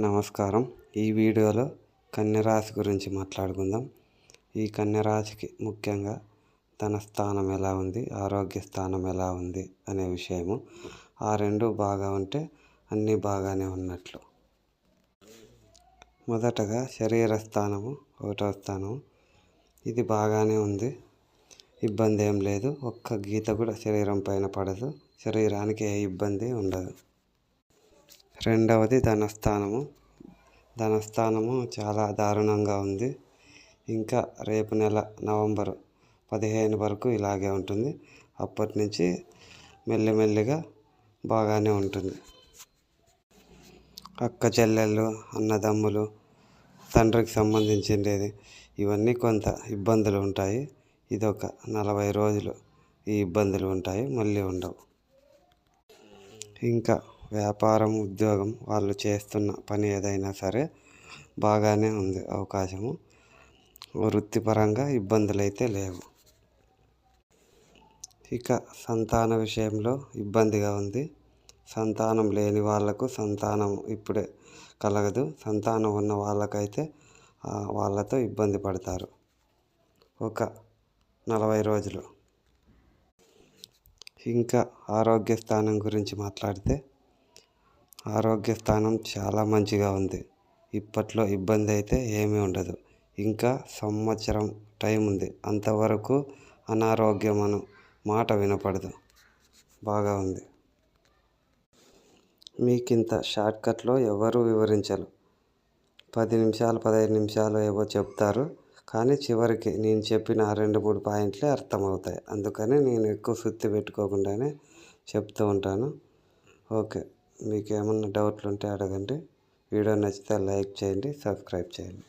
నమస్కారం. ఈ వీడియోలో కన్యరాశి గురించి మాట్లాడుకుందాం. ఈ కన్యరాశికి ముఖ్యంగా ధన స్థానం ఎలా ఉంది? ఆరోగ్య స్థానం ఎలా ఉంది? అనే విషయము. ఆ రెండు బాగా ఉంటే అన్నీ బాగానే ఉన్నట్లు. మొదటగా శరీర స్థానము ఒకటో స్థానము. ఇది బాగానే ఉంది. ఇబ్బంది ఏం లేదు. ఒక్క గీత కూడా శరీరం పైన పడదు. శరీరానికి ఏ ఇబ్బంది ఉండదు. రెండవది ధనస్థానము. ధనస్థానము చాలా దారుణంగా ఉంది. ఇంకా రేపు నెల నవంబర్ పదిహేను వరకు ఇలాగే ఉంటుంది. అప్పటి నుంచి మెల్లిమెల్లిగా బాగానే ఉంటుంది. అక్క చెల్లెళ్ళు అన్నదమ్ములు తండ్రికి సంబంధించిండేది ఇవన్నీ కొంత ఇబ్బందులు ఉంటాయి. ఇదొక నలభై రోజులు ఈ ఇబ్బందులు ఉంటాయి. మళ్ళీ ఉండవు. ఇంకా వ్యాపారం ఉద్యోగం వాళ్ళు చేస్తున్న పని ఏదైనా సరే బాగానే ఉంది అవకాశము. వృత్తిపరంగా ఇబ్బందులు అయితే లేవు. ఇక సంతాన విషయంలో ఇబ్బందిగా ఉంది. సంతానం లేని వాళ్ళకు సంతానం ఇప్పుడే కలగదు. సంతానం ఉన్న వాళ్ళకైతే వాళ్ళతో ఇబ్బంది పడతారు. ఒక నలభై రోజులు. ఇంకా ఆరోగ్య స్థానం గురించి మాట్లాడితే ఆరోగ్య స్థానం చాలా మంచిగా ఉంది. ఇప్పట్లో ఇబ్బంది అయితే ఏమీ ఉండదు. ఇంకా సంవత్సరం టైం ఉంది. అంతవరకు అనారోగ్యం అను మాట వినపడదు. బాగా ఉంది. మీకు ఇంత షార్ట్కట్లో ఎవరు వివరించరు. పది నిమిషాలు పదహైదు నిమిషాలు ఏవో చెప్తారు. కానీ చివరికి నేను చెప్పిన రెండు మూడు పాయింట్లే అర్థమవుతాయి. అందుకని నేను ఎక్కువ సుత్తి పెట్టుకోకుండానే చెప్తూ ఉంటాను. ఓకే. మీకు ఏమన్నా డౌట్లు ఉంటే అడగండి. వీడియో నచ్చితే లైక్ చేయండి సబ్స్క్రైబ్ చేయండి.